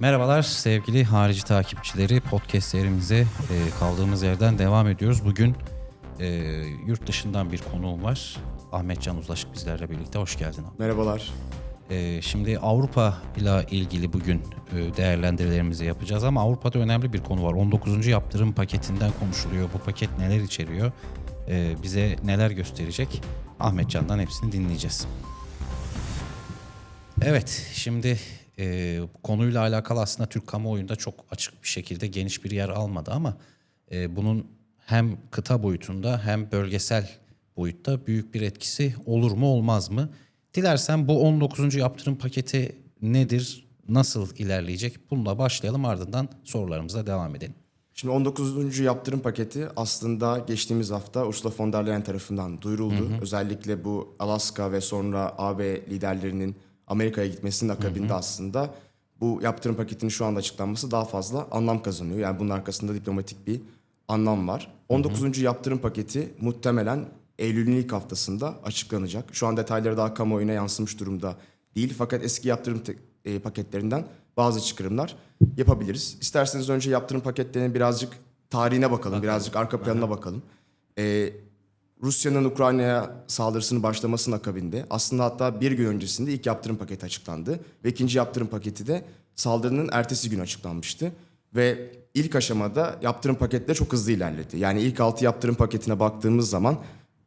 Merhabalar sevgili harici takipçileri. Podcast serimize e, kaldığımız yerden devam ediyoruz. Bugün e, yurt dışından bir konuğum var. Ahmet Can Uzlaşık bizlerle birlikte. Hoş geldin. Merhabalar. E, şimdi Avrupa ile ilgili bugün e, değerlendirmelerimizi yapacağız ama Avrupa'da önemli bir konu var. 19. yaptırım paketinden konuşuluyor. Bu paket neler içeriyor? E, bize neler gösterecek? Ahmet Can'dan hepsini dinleyeceğiz. Evet, şimdi e, konuyla alakalı aslında Türk kamuoyunda çok açık bir şekilde geniş bir yer almadı ama e, bunun hem kıta boyutunda hem bölgesel boyutta büyük bir etkisi olur mu olmaz mı? Dilersen bu 19. yaptırım paketi nedir, nasıl ilerleyecek? Bununla başlayalım ardından sorularımıza devam edelim. Şimdi 19. yaptırım paketi aslında geçtiğimiz hafta Ursula von der Leyen tarafından duyuruldu. Özellikle bu Alaska ve sonra AB liderlerinin Amerika'ya gitmesinin akabinde aslında bu yaptırım paketinin şu anda açıklanması daha fazla anlam kazanıyor. Yani bunun arkasında diplomatik bir anlam var. 19. yaptırım paketi muhtemelen Eylül'ün ilk haftasında açıklanacak. Şu an detayları daha kamuoyuna yansımış durumda değil. Fakat eski yaptırım e, paketlerinden bazı çıkarımlar yapabiliriz. İsterseniz önce yaptırım paketlerinin birazcık tarihine bakalım, birazcık arka planına bakalım. Ee, Rusya'nın Ukrayna'ya saldırısının başlamasının akabinde aslında hatta bir gün öncesinde ilk yaptırım paketi açıklandı. Ve ikinci yaptırım paketi de saldırının ertesi gün açıklanmıştı. Ve ilk aşamada yaptırım paketleri çok hızlı ilerledi. Yani ilk altı yaptırım paketine baktığımız zaman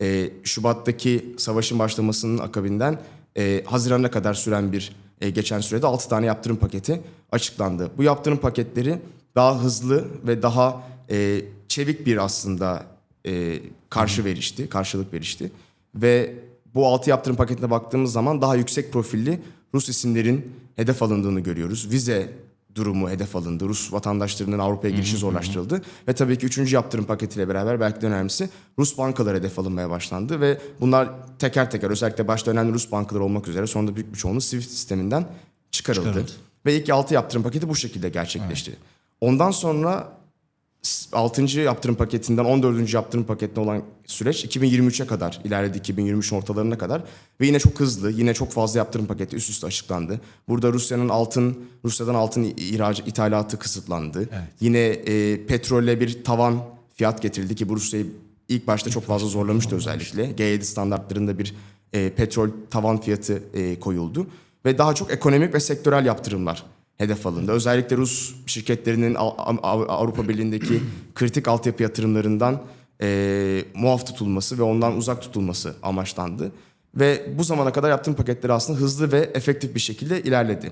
e, Şubat'taki savaşın başlamasının akabinden e, Haziran'a kadar süren bir e, geçen sürede 6 tane yaptırım paketi açıklandı. Bu yaptırım paketleri daha hızlı ve daha e, çevik bir aslında e, karşı verişti, karşılık verişti. Ve bu 6 yaptırım paketine baktığımız zaman daha yüksek profilli Rus isimlerin hedef alındığını görüyoruz. Vize durumu hedef alındı. Rus vatandaşlarının Avrupa'ya girişi zorlaştırıldı. Ve tabii ki üçüncü yaptırım paketiyle beraber belki de önemlisi Rus bankalar hedef alınmaya başlandı. Ve bunlar teker teker özellikle başta önemli Rus bankalar olmak üzere sonra da büyük bir çoğunluğu SWIFT sisteminden çıkarıldı. Çıkarıldı. Ve ilk altı yaptırım paketi bu şekilde gerçekleşti. Ondan sonra 6. yaptırım paketinden 14. yaptırım paketine olan süreç 2023'e kadar ilerledi 2023 ortalarına kadar ve yine çok hızlı yine çok fazla yaptırım paketi üst üste açıklandı. Burada Rusya'nın altın Rusya'dan altın ihraç ithalatı kısıtlandı. Yine e, petrole bir tavan fiyat getirildi ki bu Rusya'yı ilk başta çok fazla zorlamıştı özellikle. G7 standartlarında bir e, petrol tavan fiyatı e, koyuldu ve daha çok ekonomik ve sektörel yaptırımlar hedef alındı. Özellikle Rus şirketlerinin Av- Av- Avrupa Birliği'ndeki kritik altyapı yatırımlarından e, muaf tutulması ve ondan uzak tutulması amaçlandı. Ve bu zamana kadar yaptığım paketleri aslında hızlı ve efektif bir şekilde ilerledi.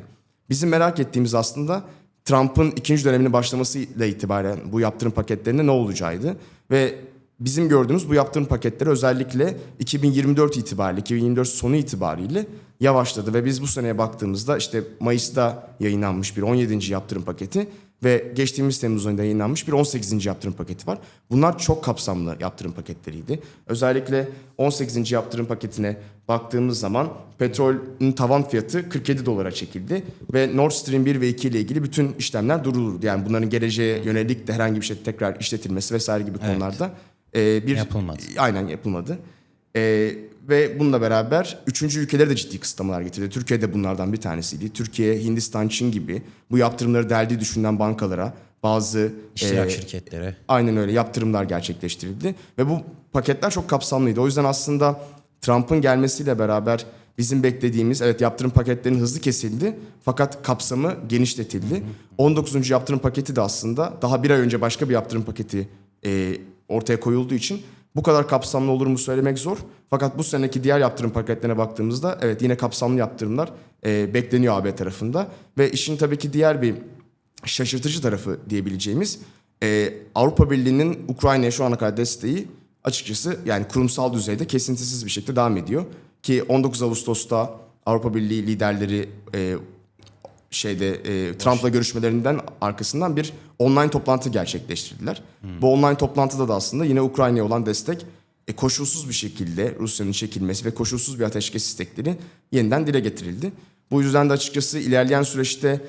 Bizim merak ettiğimiz aslında Trump'ın ikinci döneminin başlamasıyla itibaren bu yaptırım paketlerinde ne olacağıydı. Ve bizim gördüğümüz bu yaptırım paketleri özellikle 2024 itibariyle, 2024 sonu itibariyle yavaşladı. Ve biz bu seneye baktığımızda işte Mayıs'ta yayınlanmış bir 17. yaptırım paketi ve geçtiğimiz Temmuz ayında yayınlanmış bir 18. yaptırım paketi var. Bunlar çok kapsamlı yaptırım paketleriydi. Özellikle 18. yaptırım paketine baktığımız zaman petrolün tavan fiyatı 47 dolara çekildi ve Nord Stream 1 ve 2 ile ilgili bütün işlemler durduruldu. Yani bunların geleceğe yönelik de herhangi bir şey tekrar işletilmesi vesaire gibi konularda e, bir Yapılmadı. Aynen yapılmadı. Ee, ve bununla beraber üçüncü ülkelere de ciddi kısıtlamalar getirdi. Türkiye de bunlardan bir tanesiydi. Türkiye, Hindistan, Çin gibi bu yaptırımları deldiği düşünülen bankalara bazı İştirak e, şirketlere. aynen öyle yaptırımlar gerçekleştirildi. Ve bu paketler çok kapsamlıydı. O yüzden aslında Trump'ın gelmesiyle beraber bizim beklediğimiz evet yaptırım paketlerinin hızlı kesildi fakat kapsamı genişletildi. 19. yaptırım paketi de aslında daha bir ay önce başka bir yaptırım paketi e, ortaya koyulduğu için bu kadar kapsamlı olur mu söylemek zor. Fakat bu seneki diğer yaptırım paketlerine baktığımızda evet yine kapsamlı yaptırımlar e, bekleniyor AB tarafında. Ve işin tabii ki diğer bir şaşırtıcı tarafı diyebileceğimiz e, Avrupa Birliği'nin Ukrayna'ya şu ana kadar desteği açıkçası yani kurumsal düzeyde kesintisiz bir şekilde devam ediyor. Ki 19 Ağustos'ta Avrupa Birliği liderleri e, şeyde e, Trump'la görüşmelerinden arkasından bir online toplantı gerçekleştirdiler. Bu online toplantıda da aslında yine Ukrayna'ya olan destek e, koşulsuz bir şekilde Rusya'nın çekilmesi ve koşulsuz bir ateşkes istekleri yeniden dile getirildi. Bu yüzden de açıkçası ilerleyen süreçte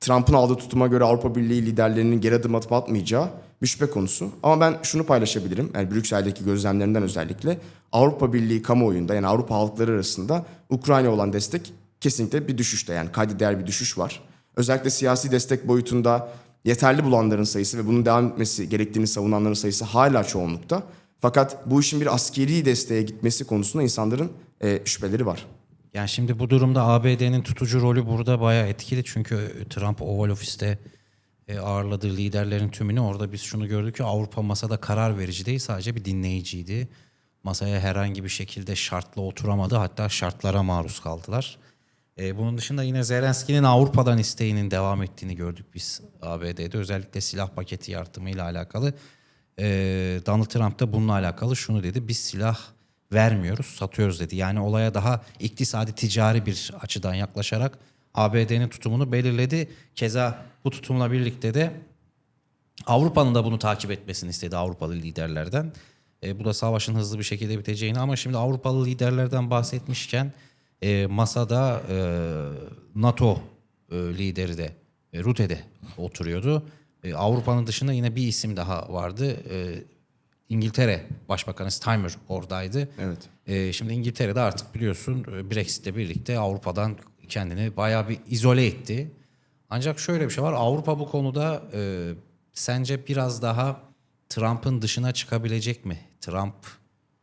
Trump'ın aldığı tutuma göre Avrupa Birliği liderlerinin geri adım atıp atmayacağı bir şüphe konusu. Ama ben şunu paylaşabilirim. Yani Brüksel'deki gözlemlerinden özellikle Avrupa Birliği kamuoyunda yani Avrupa halkları arasında Ukrayna olan destek kesinlikle bir düşüşte. Yani kayda değer bir düşüş var. Özellikle siyasi destek boyutunda yeterli bulanların sayısı ve bunun devam etmesi gerektiğini savunanların sayısı hala çoğunlukta. Fakat bu işin bir askeri desteğe gitmesi konusunda insanların e, şüpheleri var. Yani şimdi bu durumda ABD'nin tutucu rolü burada bayağı etkili. Çünkü Trump Oval Office'te e, ağırladığı liderlerin tümünü orada biz şunu gördük ki Avrupa masada karar verici değil sadece bir dinleyiciydi. Masaya herhangi bir şekilde şartla oturamadı hatta şartlara maruz kaldılar. E, bunun dışında yine Zelenski'nin Avrupa'dan isteğinin devam ettiğini gördük biz ABD'de. Özellikle silah paketi yardımıyla alakalı. E, Donald Trump da bununla alakalı şunu dedi. Biz silah vermiyoruz, satıyoruz dedi. Yani olaya daha iktisadi ticari bir açıdan yaklaşarak ABD'nin tutumunu belirledi. Keza bu tutumla birlikte de Avrupa'nın da bunu takip etmesini istedi Avrupalı liderlerden. E, bu da savaşın hızlı bir şekilde biteceğini ama şimdi Avrupalı liderlerden bahsetmişken e, masada e, NATO e, lideri de e, Rutte'de oturuyordu. E, Avrupa'nın dışında yine bir isim daha vardı. E, İngiltere Başbakanı Steinmeier oradaydı. Evet. E, şimdi İngiltere'de artık biliyorsun e, Brexit'le birlikte Avrupa'dan kendini bayağı bir izole etti. Ancak şöyle bir şey var. Avrupa bu konuda e, sence biraz daha Trump'ın dışına çıkabilecek mi? Trump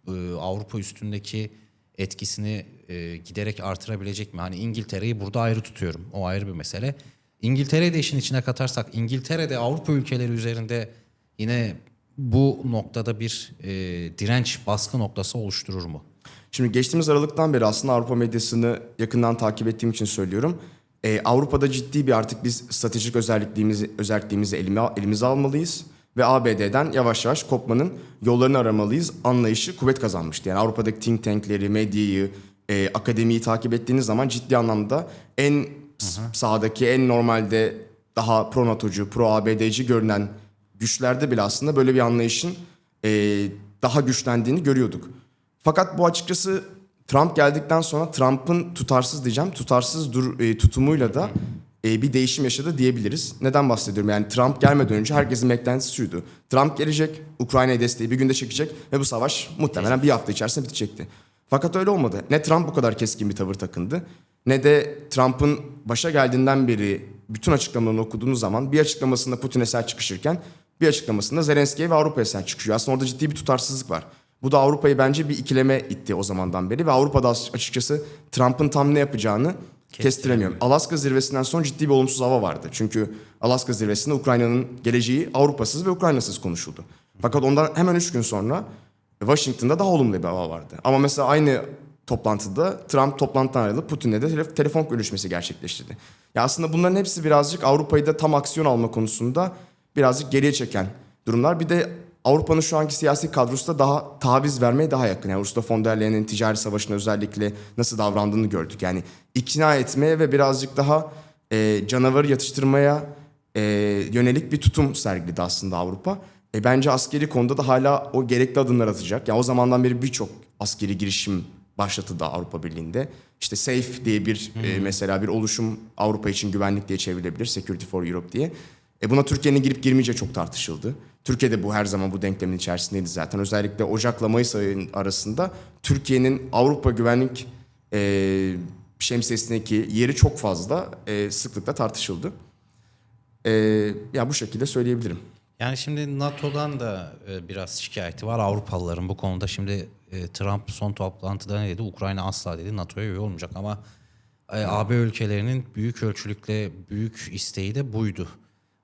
e, Avrupa üstündeki etkisini e, giderek artırabilecek mi? Hani İngiltere'yi burada ayrı tutuyorum. O ayrı bir mesele. İngiltere'yi de işin içine katarsak İngiltere'de Avrupa ülkeleri üzerinde yine bu noktada bir e, direnç baskı noktası oluşturur mu? Şimdi geçtiğimiz Aralık'tan beri aslında Avrupa medyasını yakından takip ettiğim için söylüyorum. Ee, Avrupa'da ciddi bir artık biz stratejik özellikliğimizi, özellikliğimizi elime, elimize almalıyız. Ve ABD'den yavaş yavaş kopmanın yollarını aramalıyız anlayışı kuvvet kazanmıştı. Yani Avrupa'daki think tankleri, medyayı, e, akademiyi takip ettiğiniz zaman ciddi anlamda en s- sağdaki, en normalde daha pro NATO'cu, pro ABD'ci görünen güçlerde bile aslında böyle bir anlayışın e, daha güçlendiğini görüyorduk. Fakat bu açıkçası Trump geldikten sonra Trump'ın tutarsız diyeceğim, tutarsız dur, e, tutumuyla da e, bir değişim yaşadı diyebiliriz. Neden bahsediyorum? Yani Trump gelmeden önce herkesin beklentisi şuydu. Trump gelecek, Ukrayna'ya desteği bir günde çekecek ve bu savaş muhtemelen bir hafta içerisinde bitecekti. Fakat öyle olmadı. Ne Trump bu kadar keskin bir tavır takındı ne de Trump'ın başa geldiğinden beri bütün açıklamalarını okuduğunuz zaman bir açıklamasında Putin'e sert çıkışırken bir açıklamasında Zelenski'ye ve Avrupa'ya sert çıkıyor. Aslında orada ciddi bir tutarsızlık var. Bu da Avrupa'yı bence bir ikileme itti o zamandan beri ve Avrupa'da açıkçası Trump'ın tam ne yapacağını kestiremiyorum. Alaska zirvesinden sonra ciddi bir olumsuz hava vardı. Çünkü Alaska zirvesinde Ukrayna'nın geleceği Avrupa'sız ve Ukrayna'sız konuşuldu. Fakat ondan hemen üç gün sonra Washington'da daha olumlu bir hava vardı. Ama mesela aynı toplantıda Trump toplantıdan ayrılıp Putin'le de tele- telefon görüşmesi gerçekleştirdi. Ya aslında bunların hepsi birazcık Avrupa'yı da tam aksiyon alma konusunda birazcık geriye çeken durumlar. Bir de Avrupa'nın şu anki siyasi kadrosu da daha taviz vermeye daha yakın. Yani Ursula von der Leyen'in ticari savaşına özellikle nasıl davrandığını gördük. Yani ikna etmeye ve birazcık daha e, canavarı yatıştırmaya e, yönelik bir tutum sergiledi aslında Avrupa. E, bence askeri konuda da hala o gerekli adımlar atacak. Yani o zamandan beri birçok askeri girişim başlatıldı Avrupa Birliği'nde. İşte SAFE diye bir e, mesela bir oluşum Avrupa için güvenlik diye çevrilebilir. Security for Europe diye. E, buna Türkiye'nin girip girmeyeceği çok tartışıldı. Türkiye'de bu her zaman bu denklemin içerisindeydi zaten. Özellikle Ocak'la Mayıs ayının arasında Türkiye'nin Avrupa güvenlik e, şemsiyesindeki yeri çok fazla e, sıklıkla tartışıldı. E, ya bu şekilde söyleyebilirim. Yani şimdi NATO'dan da e, biraz şikayeti var Avrupalıların bu konuda. Şimdi e, Trump son toplantıda ne dedi? Ukrayna asla dedi NATO'ya üye olmayacak ama e, AB ülkelerinin büyük ölçülükle büyük isteği de buydu.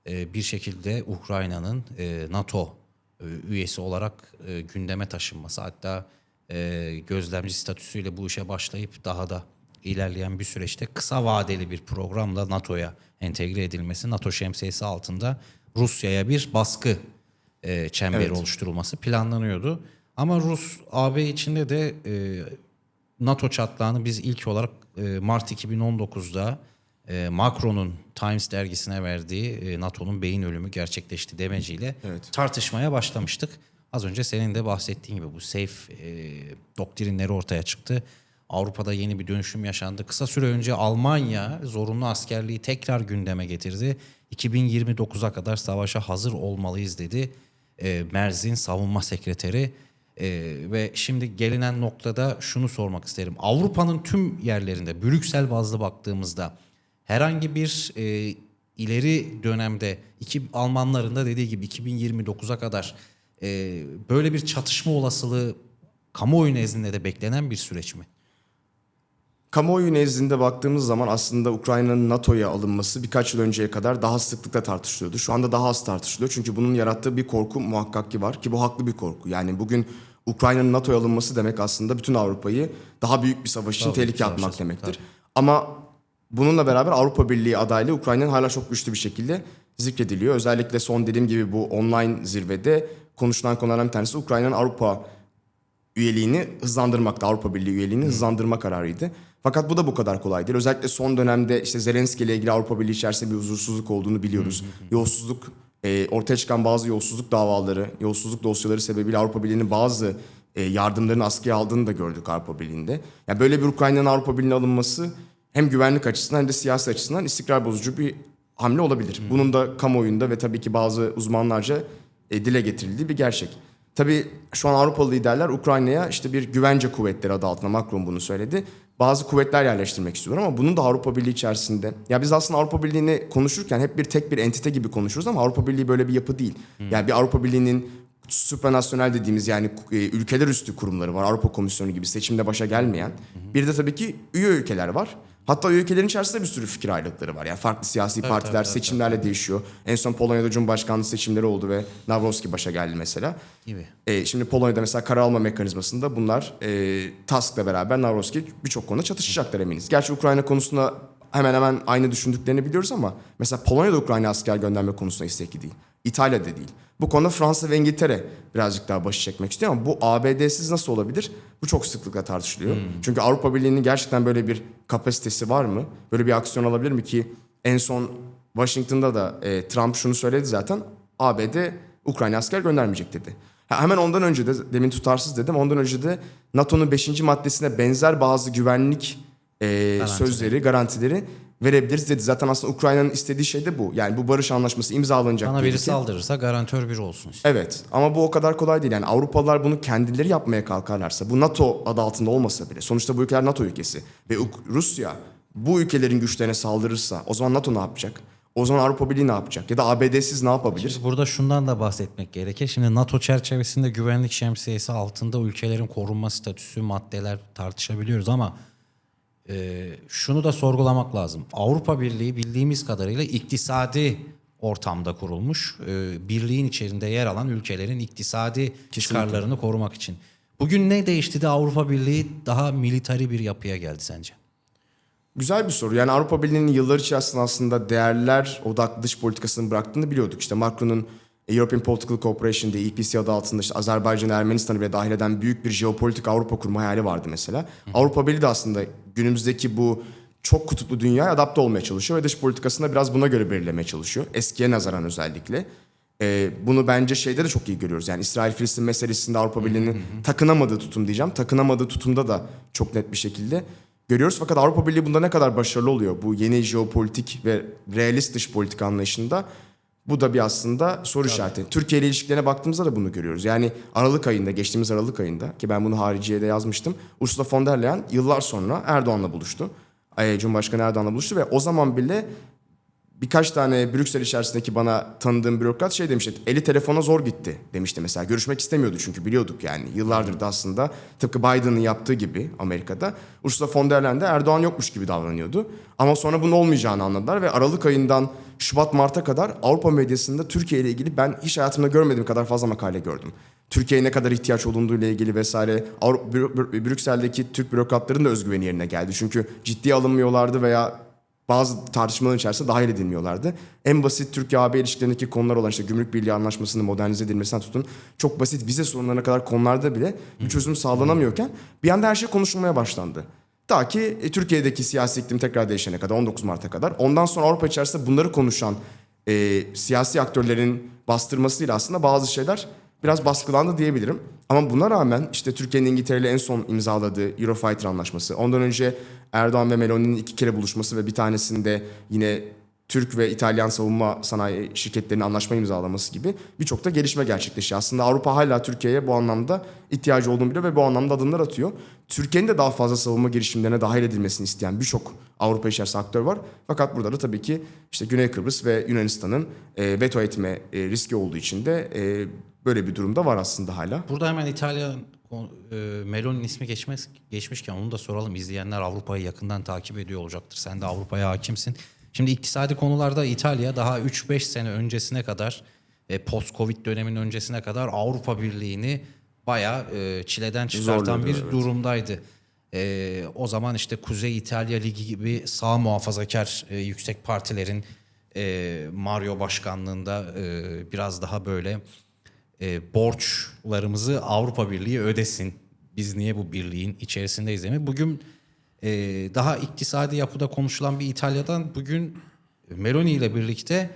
E, bir şekilde Ukrayna'nın e, NATO e, üyesi olarak e, gündeme taşınması hatta e, gözlemci statüsüyle bu işe başlayıp daha da ilerleyen bir süreçte kısa vadeli bir programla NATO'ya entegre edilmesi, NATO şemsiyesi altında Rusya'ya bir baskı e, çemberi Evet. oluşturulması planlanıyordu. Ama Rus AB içinde de e, NATO çatlağını biz ilk olarak e, Mart 2019'da e, Macron'un Times dergisine verdiği e, NATO'nun beyin ölümü gerçekleşti demeciyle Evet. tartışmaya başlamıştık. Az önce senin de bahsettiğin gibi bu safe e, doktrinleri ortaya çıktı. Avrupa'da yeni bir dönüşüm yaşandı. Kısa süre önce Almanya zorunlu askerliği tekrar gündeme getirdi. 2029'a kadar savaşa hazır olmalıyız dedi. E, Merz'in savunma sekreteri. E, ve şimdi gelinen noktada şunu sormak isterim. Avrupa'nın tüm yerlerinde Brüksel bazlı baktığımızda herhangi bir e, ileri dönemde iki Almanların da dediği gibi 2029'a kadar e, böyle bir çatışma olasılığı kamuoyu nezdinde de beklenen bir süreç mi? Kamuoyu nezdinde baktığımız zaman aslında Ukrayna'nın NATO'ya alınması birkaç yıl önceye kadar daha sıklıkla tartışılıyordu. Şu anda daha az tartışılıyor çünkü bunun yarattığı bir korku muhakkak ki var ki bu haklı bir korku. Yani bugün Ukrayna'nın NATO'ya alınması demek aslında bütün Avrupa'yı daha büyük bir savaş için tehlikeye savaşa atmak demektir. tabii. Ama bununla beraber Avrupa Birliği adaylığı Ukrayna'nın hala çok güçlü bir şekilde zikrediliyor. Özellikle son dediğim gibi bu online zirvede konuşulan konulardan bir tanesi Ukrayna'nın Avrupa üyeliğini hızlandırmakta. Avrupa Birliği üyeliğini hızlandırma kararıydı. Fakat bu da bu kadar kolay değil. Özellikle son dönemde işte Zelenski ile ilgili Avrupa Birliği içerisinde bir huzursuzluk olduğunu biliyoruz. Yolsuzluk, e, ortaya çıkan bazı yolsuzluk davaları, yolsuzluk dosyaları sebebiyle Avrupa Birliği'nin bazı e, yardımlarını askıya aldığını da gördük Avrupa Birliği'nde. Yani böyle bir Ukrayna'nın Avrupa Birliği'ne alınması hem güvenlik açısından hem de siyasi açısından istikrar bozucu bir hamle olabilir. Bunun da kamuoyunda ve tabii ki bazı uzmanlarca e, dile getirildiği bir gerçek. Tabii şu an Avrupalı liderler Ukrayna'ya işte bir güvence kuvvetleri adı altında Macron bunu söyledi. Bazı kuvvetler yerleştirmek istiyorlar ama bunun da Avrupa Birliği içerisinde. Ya biz aslında Avrupa Birliği'ni konuşurken hep bir tek bir entite gibi konuşuruz ama Avrupa Birliği böyle bir yapı değil. Yani bir Avrupa Birliği'nin supranasyonel dediğimiz yani e, ülkeler üstü kurumları var. Avrupa Komisyonu gibi seçimde başa gelmeyen. Bir de tabii ki üye ülkeler var. Hatta ülkelerin içerisinde bir sürü fikir ayrılıkları var. Yani farklı siyasi partiler tabii, tabii, seçimlerle değişiyor. En son Polonya'da Cumhurbaşkanlığı seçimleri oldu ve Nawrocki başa geldi mesela. Gibi. E, şimdi Polonya'da mesela karar alma mekanizmasında bunlar e, Tusk'la beraber Nawrocki birçok konuda çatışacaklar eminiz. Gerçi Ukrayna konusunda hemen hemen aynı düşündüklerini biliyoruz ama mesela Polonya'da Ukrayna asker gönderme konusunda istekli değil. İtalya'da değil. Bu konuda Fransa ve İngiltere birazcık daha başı çekmek istiyor ama bu ABD'siz nasıl olabilir? Bu çok sıklıkla tartışılıyor. Çünkü Avrupa Birliği'nin gerçekten böyle bir kapasitesi var mı? Böyle bir aksiyon alabilir mi ki en son Washington'da da e, Trump şunu söyledi zaten. ABD Ukrayna asker göndermeyecek dedi. Ha, hemen ondan önce de demin tutarsız dedim. Ondan önce de NATO'nun 5. maddesine benzer bazı güvenlik e, sözleri, garantileri verebiliriz dedi. Zaten aslında Ukrayna'nın istediği şey de bu. Yani bu barış anlaşması imzalanacak. Bana diyelim biri ki. saldırırsa garantör biri olsun istiyor. Evet ama bu o kadar kolay değil. Yani Avrupalılar bunu kendileri yapmaya kalkarlarsa, bu NATO adı altında olmasa bile, sonuçta bu ülkeler NATO ülkesi ve Rusya bu ülkelerin güçlerine saldırırsa o zaman NATO ne yapacak? O zaman Avrupa Birliği ne yapacak? Ya da ABD'siz ne yapabilir? Burada şundan da bahsetmek gerekir. Şimdi NATO çerçevesinde güvenlik şemsiyesi altında ülkelerin korunma statüsü, maddeler tartışabiliyoruz ama e, şunu da sorgulamak lazım. Avrupa Birliği bildiğimiz kadarıyla iktisadi ortamda kurulmuş. e, birliğin içerisinde yer alan ülkelerin iktisadi çıkarlarını korumak için. Bugün ne değişti de Avrupa Birliği daha militari bir yapıya geldi sence? Güzel bir soru. Yani Avrupa Birliği'nin yıllar içerisinde aslında değerler odaklı dış politikasını bıraktığını biliyorduk. İşte Macron'un European Political Cooperation diye EPC adı altında işte Azerbaycan, Ermenistan'ı bile dahil eden büyük bir jeopolitik Avrupa kurma hayali vardı mesela. Avrupa Birliği de aslında günümüzdeki bu çok kutuplu dünyaya adapte olmaya çalışıyor ve dış politikasını da biraz buna göre belirlemeye çalışıyor. Eskiye nazaran özellikle. Ee, bunu bence şeyde de çok iyi görüyoruz. Yani İsrail-Filistin meselesinde Avrupa Birliği'nin takınamadığı tutum diyeceğim. Takınamadığı tutumda da çok net bir şekilde görüyoruz. Fakat Avrupa Birliği bunda ne kadar başarılı oluyor bu yeni jeopolitik ve realist dış politika anlayışında bu da bir aslında soru işareti. Türkiye ile ilişkilerine baktığımızda da bunu görüyoruz. Yani Aralık ayında, geçtiğimiz Aralık ayında ki ben bunu hariciye de yazmıştım. Ursula von der Leyen yıllar sonra Erdoğan'la buluştu. Ay, Cumhurbaşkanı Erdoğan'la buluştu ve o zaman bile birkaç tane Brüksel içerisindeki bana tanıdığım bürokrat şey demişti. Eli telefona zor gitti demişti mesela. Görüşmek istemiyordu çünkü biliyorduk yani. Yıllardır da aslında tıpkı Biden'ın yaptığı gibi Amerika'da. Ursula von der Leyen de Erdoğan yokmuş gibi davranıyordu. Ama sonra bunun olmayacağını anladılar ve Aralık ayından Şubat Mart'a kadar Avrupa medyasında Türkiye ile ilgili ben hiç hayatımda görmediğim kadar fazla makale gördüm. Türkiye'ye ne kadar ihtiyaç olunduğu ile ilgili vesaire Avru- Brü- Brü- Brüksel'deki Türk bürokratların da özgüveni yerine geldi. Çünkü ciddiye alınmıyorlardı veya bazı tartışmaların içerisinde dahil edilmiyorlardı. En basit Türkiye-AB ilişkilerindeki konular olan işte Gümrük Birliği Anlaşması'nın modernize edilmesinden tutun çok basit vize sorunlarına kadar konularda bile bir çözüm sağlanamıyorken bir anda her şey konuşulmaya başlandı. Ta ki e, Türkiye'deki siyasi iklim tekrar değişene kadar 19 Mart'a kadar. Ondan sonra Avrupa içerisinde bunları konuşan e, siyasi aktörlerin bastırmasıyla aslında bazı şeyler biraz baskılandı diyebilirim. Ama buna rağmen işte Türkiye'nin İngiltere ile en son imzaladığı Eurofighter anlaşması. Ondan önce Erdoğan ve Meloni'nin iki kere buluşması ve bir tanesinde yine Türk ve İtalyan savunma sanayi şirketlerinin anlaşma imzalaması gibi birçok da gelişme gerçekleşiyor. Aslında Avrupa hala Türkiye'ye bu anlamda ihtiyacı olduğunu biliyor ve bu anlamda adımlar atıyor. Türkiye'nin de daha fazla savunma girişimlerine dahil edilmesini isteyen birçok Avrupa içerisinde aktör var. Fakat burada da tabii ki işte Güney Kıbrıs ve Yunanistan'ın e, veto etme e, riski olduğu için de e, böyle bir durumda var aslında hala. Burada hemen İtalya e, Meloni'nin ismi geçmez, geçmişken onu da soralım. İzleyenler Avrupa'yı yakından takip ediyor olacaktır. Sen de Avrupa'ya hakimsin. Şimdi iktisadi konularda İtalya daha 3-5 sene öncesine kadar e, post-Covid dönemin öncesine kadar Avrupa Birliği'ni bayağı e, çileden çıkartan Zorluyordu, bir evet. durumdaydı. E, o zaman işte Kuzey İtalya Ligi gibi sağ muhafazakar e, yüksek partilerin e, Mario başkanlığında e, biraz daha böyle e, borçlarımızı Avrupa Birliği ödesin. Biz niye bu birliğin içerisindeyiz demi. Bugün e, daha iktisadi yapıda konuşulan bir İtalya'dan bugün Meloni ile birlikte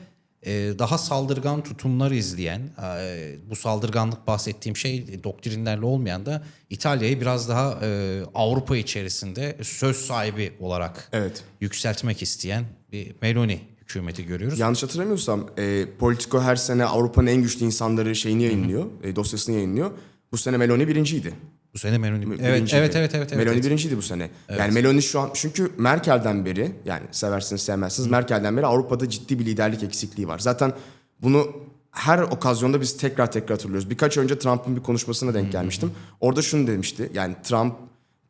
e, daha saldırgan tutumlar izleyen, e, bu saldırganlık bahsettiğim şey doktrinlerle olmayan da İtalya'yı biraz daha e, Avrupa içerisinde söz sahibi olarak Evet. yükseltmek isteyen bir Meloni hükümeti görüyoruz. Yanlış hatırlamıyorsam e, Politico her sene Avrupa'nın en güçlü insanları şeyini yayınlıyor, e, dosyasını yayınlıyor. Bu sene Meloni birinciydi. Bu sene Meloni. Evet, Birinciydi. evet, evet, evet, evet. Meloni evet. birinciydi bu sene. Yani Meloni şu an çünkü Merkel'den beri yani seversiniz sevmezsiniz Merkel'den beri Avrupa'da ciddi bir liderlik eksikliği var. Zaten bunu her okazyonda biz tekrar tekrar hatırlıyoruz. Birkaç önce Trump'ın bir konuşmasına denk gelmiştim. Orada şunu demişti. Yani Trump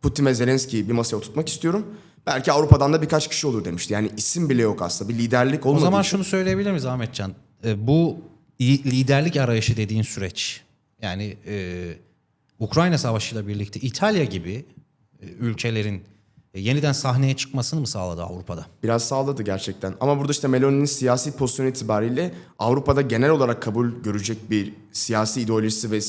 Putin ve Zelenski'yi bir masaya oturtmak istiyorum. Belki Avrupa'dan da birkaç kişi olur demişti. Yani isim bile yok aslında. Bir liderlik O olmadığı zaman şunu söyleyebilir miyiz Ahmetcan? E, bu liderlik arayışı dediğin süreç yani e, Ukrayna Savaşı'yla birlikte İtalya gibi e, ülkelerin e, yeniden sahneye çıkmasını mı sağladı Avrupa'da? Biraz sağladı gerçekten. Ama burada işte Meloni'nin siyasi pozisyonu itibariyle Avrupa'da genel olarak kabul görecek bir siyasi ideolojisi ve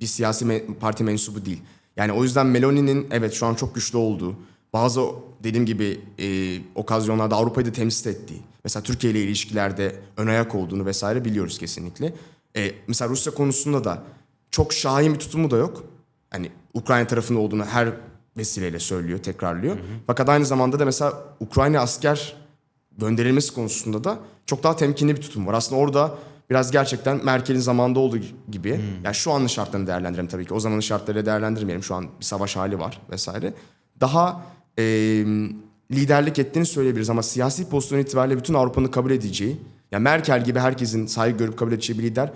bir siyasi parti mensubu değil. Yani o yüzden Meloni'nin evet şu an çok güçlü olduğu, bazı dediğim gibi e, okazyonlarda Avrupa'yı da temsil ettiği, mesela Türkiye ile ilişkilerde ön ayak olduğunu vesaire biliyoruz kesinlikle. E, mesela Rusya konusunda da çok şahin bir tutumu da yok. Hani Ukrayna tarafında olduğunu her vesileyle söylüyor, tekrarlıyor. Fakat aynı zamanda da mesela Ukrayna asker gönderilmesi konusunda da çok daha temkinli bir tutum var. Aslında orada biraz gerçekten Merkel'in zamanında olduğu gibi. Yani şu anın şartlarını değerlendirelim tabii ki. O zamanın şartlarıyla değerlendirmeyelim. Şu an bir savaş hali var vesaire. Daha e, liderlik ettiğini söyleyebiliriz ama siyasi pozisyon itibariyle bütün Avrupa'nın kabul edeceği, yani Merkel gibi herkesin saygı görüp kabul edeceği bir lider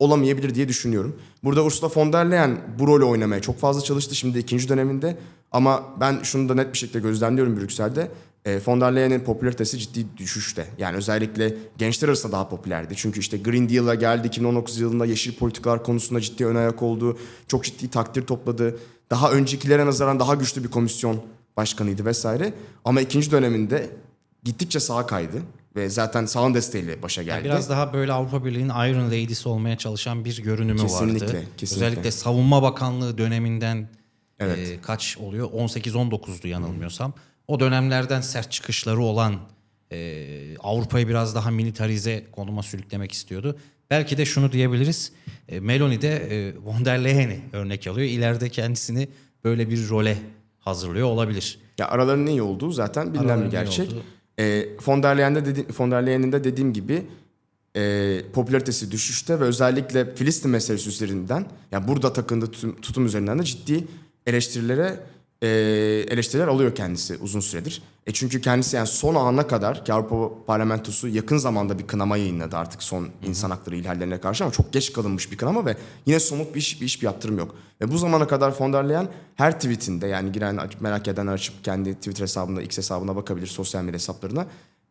olamayabilir diye düşünüyorum. Burada Ursula von der Leyen bu rolü oynamaya çok fazla çalıştı şimdi ikinci döneminde. Ama ben şunu da net bir şekilde gözlemliyorum Brüksel'de. E, von der Leyen'in popülaritesi ciddi düşüşte. Yani özellikle gençler arasında daha popülerdi. Çünkü işte Green Deal'a geldi 2019 yılında yeşil politikalar konusunda ciddi ön ayak oldu. Çok ciddi takdir topladı. Daha öncekilere nazaran daha güçlü bir komisyon başkanıydı vesaire. Ama ikinci döneminde gittikçe sağa kaydı. Ve zaten sağın desteğiyle başa geldi. Biraz daha böyle Avrupa Birliği'nin Iron Lady'si olmaya çalışan bir görünümü Kesinlikle, vardı. kesinlikle. Özellikle Savunma Bakanlığı döneminden e, kaç oluyor? 18-19'du yanılmıyorsam. O dönemlerden sert çıkışları olan e, Avrupa'yı biraz daha militarize konuma sürüklemek istiyordu. Belki de şunu diyebiliriz. E, Meloni de e, von der Leyen'i örnek alıyor. İleride kendisini böyle bir role hazırlıyor olabilir. Ya aralarının iyi olduğu zaten bilinen bir gerçek. olduğu. E, von der Leyen'de dedi, von der Leyen'in de dediğim gibi e, popülaritesi düşüşte ve özellikle Filistin meselesi üzerinden yani burada takındığı tutum, tutum üzerinden de ciddi eleştirilere e, eleştiriler alıyor kendisi uzun süredir. E çünkü kendisi yani son ana kadar ki Avrupa Parlamentosu yakın zamanda bir kınama yayınladı artık son insan hakları ihlallerine karşı ama çok geç kalınmış bir kınama ve yine somut bir iş, bir iş bir yaptırım yok. Ve bu zamana kadar von der Leyen her tweetinde yani giren merak eden açıp kendi Twitter hesabında X hesabına bakabilir sosyal medya hesaplarına.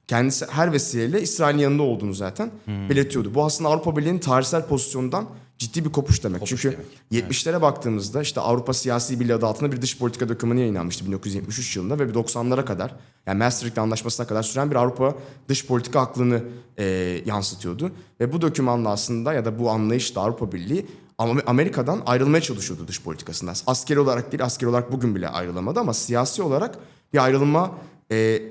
Kendisi her vesileyle İsrail'in yanında olduğunu zaten belirtiyordu. Bu aslında Avrupa Birliği'nin tarihsel pozisyondan ciddi bir kopuş demek. Çünkü 70'lere baktığımızda işte Avrupa Siyasi Birliği adı altında bir dış politika dokümanı yayınlanmıştı 1973 yılında ve bir 90'lara kadar yani Maastricht Anlaşması'na kadar süren bir Avrupa dış politika aklını e, yansıtıyordu. Ve bu dokümanla aslında ya da bu anlayışla Avrupa Birliği Amerika'dan ayrılmaya çalışıyordu dış politikasında. Askeri olarak değil, askeri olarak bugün bile ayrılamadı ama siyasi olarak bir ayrılma e,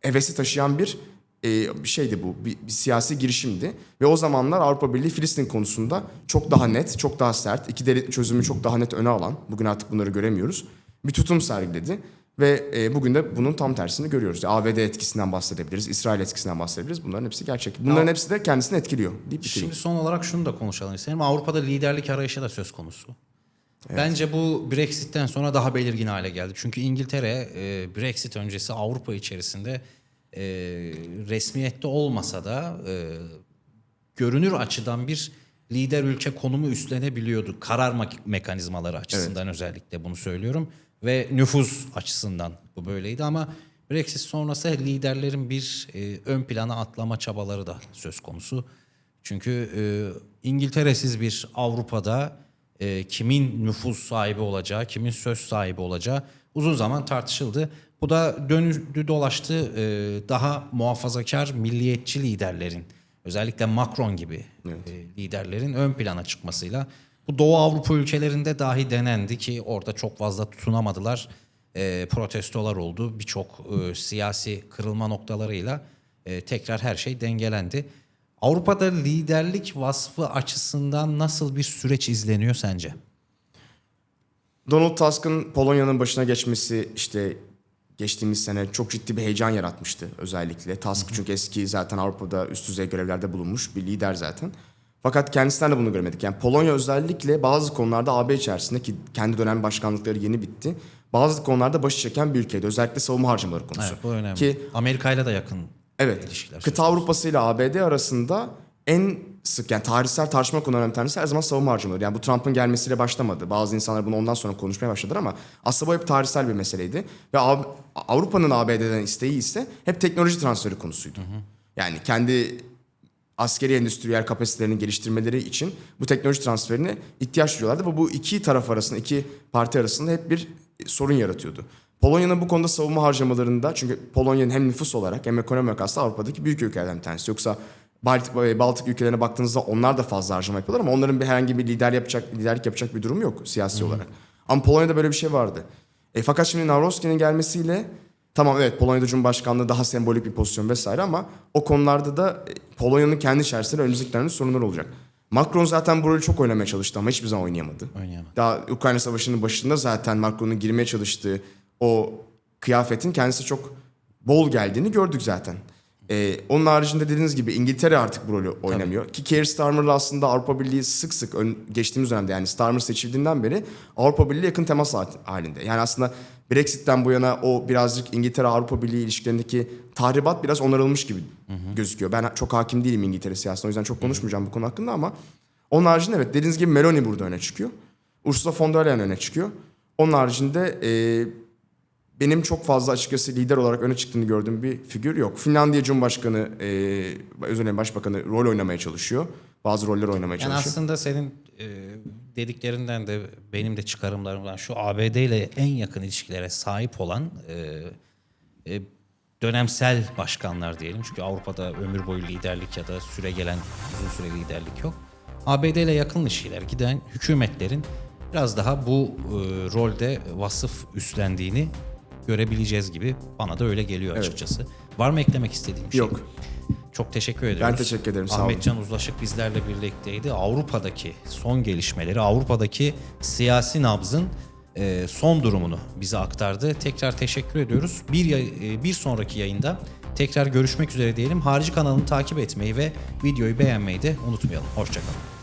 hevesi taşıyan bir e, şeydi bu. Bir, bir siyasi girişimdi. Ve o zamanlar Avrupa Birliği Filistin konusunda çok daha net, çok daha sert, iki devlet çözümü çok daha net öne alan, bugün artık bunları göremiyoruz. Bir tutum sergiledi. Ve e, bugün de bunun tam tersini görüyoruz. ABD etkisinden bahsedebiliriz, İsrail etkisinden bahsedebiliriz. Bunların hepsi gerçek. Bunların hepsi de kendisini etkiliyor. Deyip bitireyim. Şimdi son olarak şunu da konuşalım isterim. Avrupa'da liderlik arayışı da söz konusu. Bence bu Brexit'ten sonra daha belirgin hale geldi. Çünkü İngiltere e, Brexit öncesi Avrupa içerisinde e, resmiyette olmasa da e, görünür açıdan bir lider ülke konumu üstlenebiliyordu. Karar mekanizmaları açısından özellikle bunu söylüyorum. Ve nüfuz açısından bu böyleydi ama Brexit sonrası liderlerin bir e, ön plana atlama çabaları da söz konusu. Çünkü e, İngiltere'siz bir Avrupa'da e, kimin nüfus sahibi olacağı, kimin söz sahibi olacağı uzun zaman tartışıldı. Bu da dönüldü dolaştı e, daha muhafazakar milliyetçi liderlerin özellikle Macron gibi e, liderlerin ön plana çıkmasıyla bu Doğu Avrupa ülkelerinde dahi denendi ki orada çok fazla tutunamadılar. E, protestolar oldu. Birçok e, siyasi kırılma noktalarıyla e, tekrar her şey dengelendi. Avrupa'da liderlik vasfı açısından nasıl bir süreç izleniyor sence? Donald Tusk'ın Polonya'nın başına geçmesi işte geçtiğimiz sene çok ciddi bir heyecan yaratmıştı özellikle. Tusk çünkü eski zaten Avrupa'da üst düzey görevlerde bulunmuş bir lider zaten. Fakat kendisinden de bunu göremedik. Yani Polonya özellikle bazı konularda AB içerisinde ki kendi dönem başkanlıkları yeni bitti. Bazı konularda başı çeken bir ülkeydi. Özellikle savunma harcamaları konusu. Evet, bu önemli. Ki Amerika ile de yakın Evet. ilişkiler. Kıta Avrupası ile ABD arasında en sık yani tarihsel tartışma konularından bir tanesi her zaman savunma harcamaları. Yani bu Trump'ın gelmesiyle başlamadı. Bazı insanlar bunu ondan sonra konuşmaya başladılar ama aslında bu hep tarihsel bir meseleydi. Ve Av- Avrupa'nın ABD'den isteği ise hep teknoloji transferi konusuydu. Yani kendi askeri endüstriyel kapasitelerini geliştirmeleri için bu teknoloji transferine ihtiyaç duyuyorlardı. Ve bu iki taraf arasında, iki parti arasında hep bir sorun yaratıyordu. Polonya'nın bu konuda savunma harcamalarında çünkü Polonya'nın hem nüfus olarak hem ekonomi olarak aslında Avrupa'daki büyük ülkelerden bir tanesi. Yoksa Baltik, Baltık ülkelerine baktığınızda onlar da fazla harcama yapıyorlar ama onların bir herhangi bir lider yapacak, liderlik yapacak bir durum yok siyasi olarak. Ama Polonya'da böyle bir şey vardı. E, fakat şimdi Navrojkin'in gelmesiyle Tamam evet Polonya'da Cumhurbaşkanlığı daha sembolik bir pozisyon vesaire ama o konularda da e, Polonya'nın kendi içerisinde önümüzdeki dönemde sorunlar olacak. Macron zaten bu rolü çok oynamaya çalıştı ama hiçbir zaman oynayamadı. Oynayamadı. Daha Ukrayna Savaşı'nın başında zaten Macron'un girmeye çalıştığı o kıyafetin kendisi çok bol geldiğini gördük zaten. Ee, onun haricinde dediğiniz gibi İngiltere artık bu rolü oynamıyor. Ki Keir Starmer'la aslında Avrupa Birliği sık sık ön- geçtiğimiz dönemde yani Starmer seçildiğinden beri Avrupa Birliği yakın temas ha- halinde. Yani aslında Brexit'ten bu yana o birazcık İngiltere-Avrupa Birliği ilişkilerindeki tahribat biraz onarılmış gibi gözüküyor. Ben çok hakim değilim İngiltere siyasetine o yüzden çok konuşmayacağım bu konu hakkında ama onun haricinde evet dediğiniz gibi Meloni burada öne çıkıyor. Ursula von der Leyen öne çıkıyor. Onun haricinde e, benim çok fazla açıkçası lider olarak öne çıktığını gördüğüm bir figür yok. Finlandiya Cumhurbaşkanı, e, özür dilerim Başbakanı rol oynamaya çalışıyor. Bazı roller oynamaya Yani çalışıyor. aslında senin e, dediklerinden de benim de çıkarımlarımdan şu ABD ile en yakın ilişkilere sahip olan e, e, dönemsel başkanlar diyelim. Çünkü Avrupa'da ömür boyu liderlik ya da süre gelen uzun süre liderlik yok. ABD ile yakın ilişkiler giden hükümetlerin biraz daha bu e, rolde vasıf üstlendiğini görebileceğiz gibi bana da öyle geliyor açıkçası. Var mı eklemek istediğim bir şey? Yok. Çok teşekkür ediyoruz. teşekkür ederim, sağ olun. Ahmet Can Uzlaşık bizlerle birlikteydi. Avrupa'daki son gelişmeleri, Avrupa'daki siyasi nabzın e, son durumunu bize aktardı. Tekrar teşekkür ediyoruz. Bir, e, bir sonraki yayında tekrar görüşmek üzere diyelim. Harici kanalını takip etmeyi ve videoyu beğenmeyi de unutmayalım. Hoşçakalın.